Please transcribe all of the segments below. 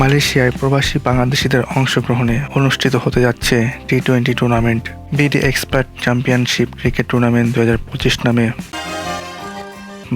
মালয়েশিয়ায় প্রবাসী বাংলাদেশিদের অংশগ্রহণে অনুষ্ঠিত হতে যাচ্ছে T twenty tournament BD expert championship cricket tournament দু হাজার পঁচিশ নামে।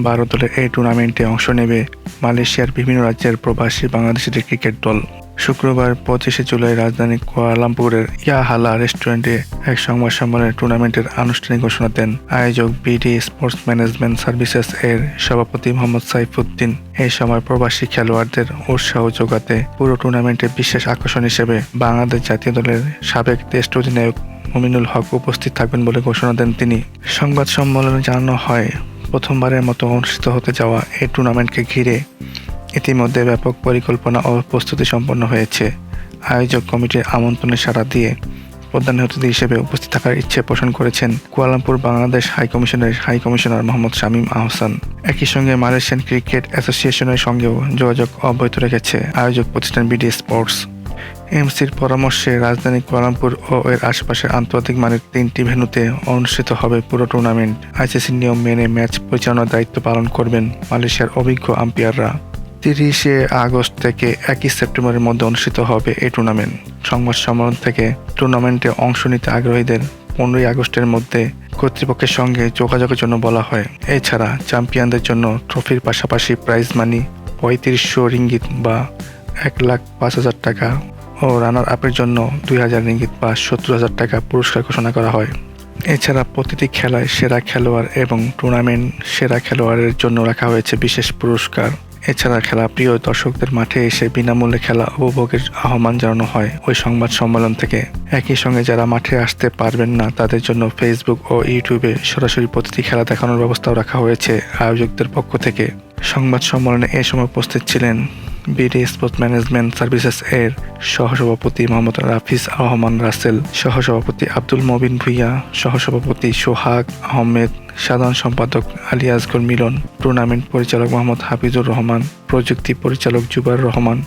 বারো দলের এই টুর্নামেন্টে অংশ নেবে মালয়েশিয়ার বিভিন্ন রাজ্যের প্রবাসী বাংলাদেশিদের ক্রিকেট দল। শুক্রবার পঁচিশে জুলাই রাজধানী কুয়ালালামপুরের ইয়াহালা রেস্টুরেন্টে এক সংবাদ সম্মেলনে টুর্নামেন্টের আনুষ্ঠানিক ঘোষণা দেন আয়োজক বিডি স্পোর্টস ম্যানেজমেন্ট সার্ভিসেস এর সভাপতি মোহাম্মদ সাইফুদ্দিন। এই সময় প্রবাসী খেলোয়াড়দের উৎসাহ যোগাতে পুরো টুর্নামেন্টে বিশেষ আকর্ষণ হিসেবে বাংলাদেশ জাতীয় দলের সাবেক টেস্ট অধিনায়ক মুমিনুল হক উপস্থিত থাকবেন বলে ঘোষণা দেন তিনি। সংবাদ সম্মেলনে জানানো হয়, প্রথমবারের মতো অনুষ্ঠিত হতে যাওয়া এই টুর্নামেন্টকে ঘিরে ইতিমধ্যে ব্যাপক পরিকল্পনা ও প্রস্তুতি সম্পন্ন হয়েছে। আয়োজক কমিটির আমন্ত্রণে সাড়া দিয়ে প্রধান অতিথি হিসেবে উপস্থিত থাকার ইচ্ছে পোষণ করেছেন কুয়ালামপুর বাংলাদেশ হাই কমিশনের হাই কমিশনার মোহাম্মদ শামীম আহসান। একই সঙ্গে মালয়েশিয়ান ক্রিকেট অ্যাসোসিয়েশনের সঙ্গেও যোগাযোগ অব্যাহত রেখেছে আয়োজক প্রতিষ্ঠান বিডি স্পোর্টস। এমসির পরামর্শে রাজধানী কুয়ালালামপুর ও এর আশেপাশের আন্তর্জাতিক মানের তিনটি ভেন্যুতে অনুষ্ঠিত হবে পুরো টুর্নামেন্ট। আইসিসির নিয়ম মেনে ম্যাচ পরিচালনার দায়িত্ব পালন করবেন মালয়েশিয়ার অভিজ্ঞ আম্পায়াররা। তিরিশে আগস্ট থেকে একই সেপ্টেম্বরের মধ্যে অনুষ্ঠিত হবে এই টুর্নামেন্ট সংবাদ সম্মেলন থেকে টুর্নামেন্টে অংশ নিতে আগ্রহীদের পনেরোই আগস্টের মধ্যে কর্তৃপক্ষের সঙ্গে যোগাযোগের জন্য বলা হয়। এছাড়া চ্যাম্পিয়নদের জন্য ট্রফির পাশাপাশি প্রাইজ মানি পঁয়ত্রিশশো রিঙ্গিত বা এক লাখ পাঁচ হাজার টাকা ও রানার আপের জন্য দুই হাজার রিঙ্গিত বা সত্তর হাজার টাকা পুরস্কার ঘোষণা করা হয়। এছাড়া প্রতিটি খেলায় সেরা খেলোয়াড় এবং টুর্নামেন্ট সেরা খেলোয়াড়ের জন্য রাখা হয়েছে বিশেষ পুরস্কার। এছাড়া খেলা প্রিয় দর্শকদের মাঠে এসে বিনামূল্যে খেলা উপভোগের আহ্বান জানানো হয়। ওই সংবাদ সম্মেলন থেকে একই সঙ্গে যারা মাঠে আসতে পারবেন না, তাদের জন্য ফেসবুক ও ইউটিউবে সরাসরি প্রতিটি খেলা দেখানোর ব্যবস্থাও রাখা হয়েছে। আয়োজকদের পক্ষ থেকে সংবাদ সম্মেলনে এ সময় উপস্থিত ছিলেন বিডি স্পোর্টস ম্যানেজমেন্ট সার্ভিসেস এর সহসভাপতি মোহাম্মদ রাফিজ রহমান রাসেল, সহসভাপতি আব্দুল মবিন ভুইয়া, সহসভাপতি সোহাগ আহমেদ, সাধারণ সম্পাদক আলী আসগর মিলন, টুর্নামেন্ট পরিচালক মোহাম্মদ হাফিজুর রহমান, প্রযুক্তি পরিচালক Zubair Rahman,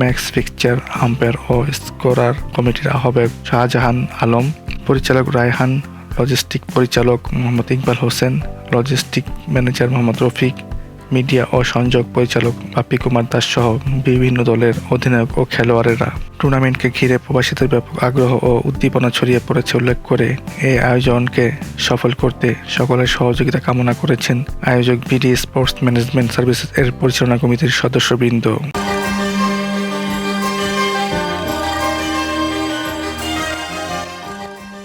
max picture umpire ও স্কোরার কমিটির আহ্বায়ক শাহজাহান আলম, পরিচালক রায়হান, লজিস্টিক পরিচালক Mohammad Iqbal Hossain, logistic manager Mohammad Rafiq media ও সংযোগ পরিচালক বাপি কুমার দাস সহ বিভিন্ন দলের অধিনায়ক ও খেলোয়াড়েরা টুর্নামেন্টকে ঘিরে প্রবাসীদের ব্যাপক আগ্রহ ও উদ্দীপনা ছড়িয়ে পড়েছে উল্লেখ করে এই আয়োজনকে সফল করতে সকলের সহযোগিতা কামনা করেছেন আয়োজক বিডি স্পোর্টস ম্যানেজমেন্ট সার্ভিসেস এর পরিচালনা কমিটির সদস্যবৃন্দ।